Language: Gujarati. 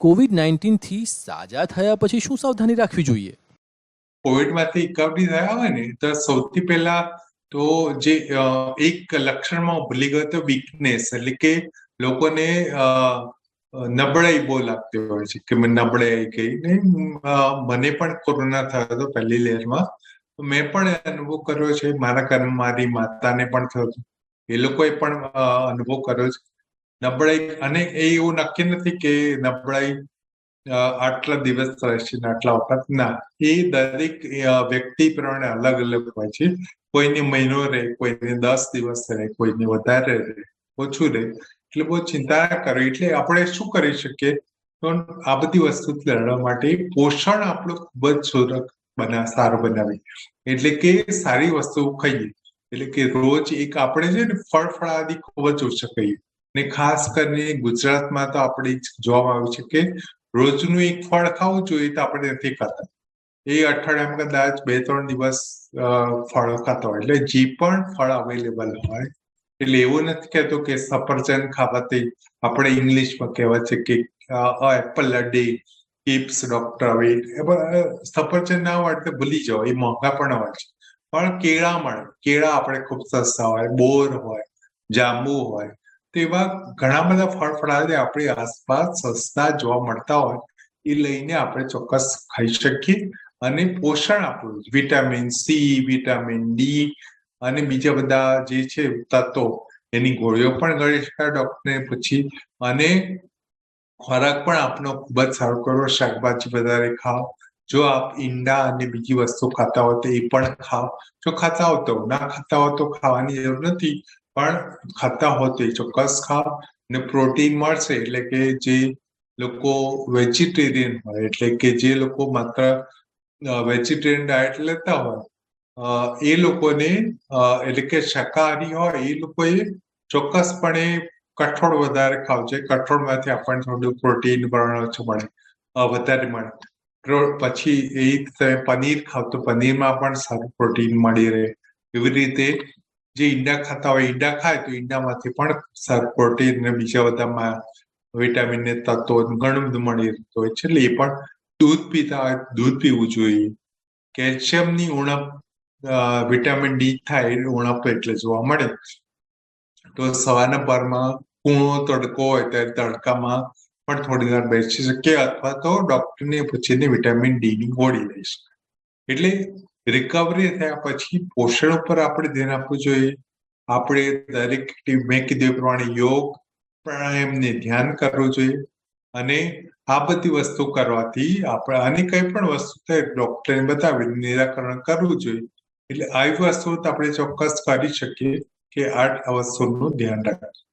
કોવિડ નાઇન્ટીનથી સાજા થયા પછી શું સાવધાની રાખવી જોઈએ? કોવિડમાંથી રિકવરી થયા હોય ને, તો સૌથી પહેલા તો જે એક લક્ષણમાં ભૂલી ગયો તો વીકનેસ એટલે કે લોકોને નબળાઈ બહુ લાગતી હોય છે, કે મેં નબળાઈ ગઈ. ને મને પણ કોરોના થયો હતો પહેલી લહેરમાં મેં પણ અનુભવ કર્યો છે, મારા ઘરમાં મારી માતાને પણ થયો એ લોકોએ પણ અનુભવ કર્યો છે. નબળાઈ અને એ એવું નક્કી નથી કે નબળાઈ આટલા દિવસ રહેશે ને આટલા વખત ના એ દરેક વ્યક્તિ પ્રમાણે અલગ અલગ હોય છે કોઈને મહિનો રહે કોઈને દસ દિવસ રહે કોઈને વધારે રહે ઓછું રહે એટલે બહુ ચિંતા કરવી એટલે આપણે શું કરી શકીએ તો આ બધી વસ્તુથી લડવા માટે પોષણ આપણું ખૂબ જ સુરક બના સારું બનાવી એટલે કે સારી વસ્તુ ખાઈએ એટલે કે રોજ એક આપણે છે ને ફળ ફળાદી ખૂબ જ ઓછા ખાઈએ ને ખાસ કરીને ગુજરાતમાં તો આપણે જોવામાં આવ્યું છે કે રોજનું એક ફળ ખાવું જોઈએ તો આપણે નથી ખાતા. એ અઠવાડિયામાં કદાચ બે ત્રણ દિવસ ફળો ખાતા હોય. એટલે જે પણ ફળ અવેલેબલ હોય, એટલે એવું નથી કહેતો કે સફરજન ખાવાથી આપણે ઇંગ્લિશમાં કહેવાય છે કે એપલ અ કિપ્સ ડોક્ટર હવે સફરજન ના હોય તો ભૂલી જાઓ, એ મોંઘા પણ હોય છે. પણ કેળા મળે. કેળા આપણે ખૂબ સસ્તા હોય, બોર હોય, જાંબુ હોય તો એવા ઘણા બધા ફળ ફળાદી આપણી આસપાસ સસ્તા જોવા મળતા હોય, એ લઈને આપણે ચોક્કસ ખાઈ શકીએ અને પોષણ આપવું વિટામિન સી વિટામિન ડી અને બીજા બધા જે છે તત્વો, એની ગોળીઓ પણ ગળી શકાય ડોક્ટરને પૂછી અને ખોરાક પણ આપનો ખૂબ જ સારો કરો, શાકભાજી વધારે ખાઓ, જો આપ ઈંડા અને બીજી વસ્તુ ખાતા હો તો એ પણ ખાઓ. જો ખાતા હો તો ના ખાતા હો તો ખાવાની જરૂર નથી. પણ ખાતા હોતે ચોક્કસ ખા ને પ્રોટીન મળશે એટલે કે જે લોકો વેજીટેરિયન હોય, એટલે કે જે લોકો માત્ર વેજીટેરિયન ડાયટ લેતા હોય એ લોકોને એટલે કે શાકાહારી હોય, એ લોકોએ ચોક્કસપણે કઠોળ વધારે ખાવું જોઈએ કઠોળમાંથી આપણને થોડું પ્રોટીન પણ ઓછું મળે વધારે મળે. પછી એ પનીર ખાવ તો પનીરમાં પણ સારું પ્રોટીન મળી રહે. એવી રીતે જે ઈંડા ખાતા હોય, ઈંડા ખાય તો ઈંડામાંથી પણ સારું પ્રોટીન ને બીજા બધામાં વિટામિન ને તત્વો ઘણું બધું મળી રહેતું હોય છે. એટલે એ પણ દૂધ પીતા હોય, દૂધ પીવું જોઈએ. કેલ્શિયમની ઉણપ વિટામિન ડી થાય ઉણપ એટલે જોવા મળે. તો સવારના પરમાં કૂણો, તડકો હોય ત્યારે તડકામાં પણ થોડી વાર બેસી શકીએ અથવા તો ડોક્ટરને પૂછીને વિટામિન ડી ની ગોળી લઈ શકાય. એટલે રિકવરી થયા પછી પોષણ ઉપર આપણે ધ્યાન આપવું જોઈએ. આપણે દરેક મેં કીધું પ્રમાણે યોગ, પ્રાણાયામને ધ્યાન કરવું જોઈએ. અને આ બધી વસ્તુ કરવાથી આપણે આની કઈ પણ વસ્તુ થાય ડોક્ટરને બતાવી નિરાકરણ કરવું જોઈએ. એટલે આવી વસ્તુ આપણે ચોક્કસ કરી શકીએ કે આ વસ્તુનું ધ્યાન રાખવું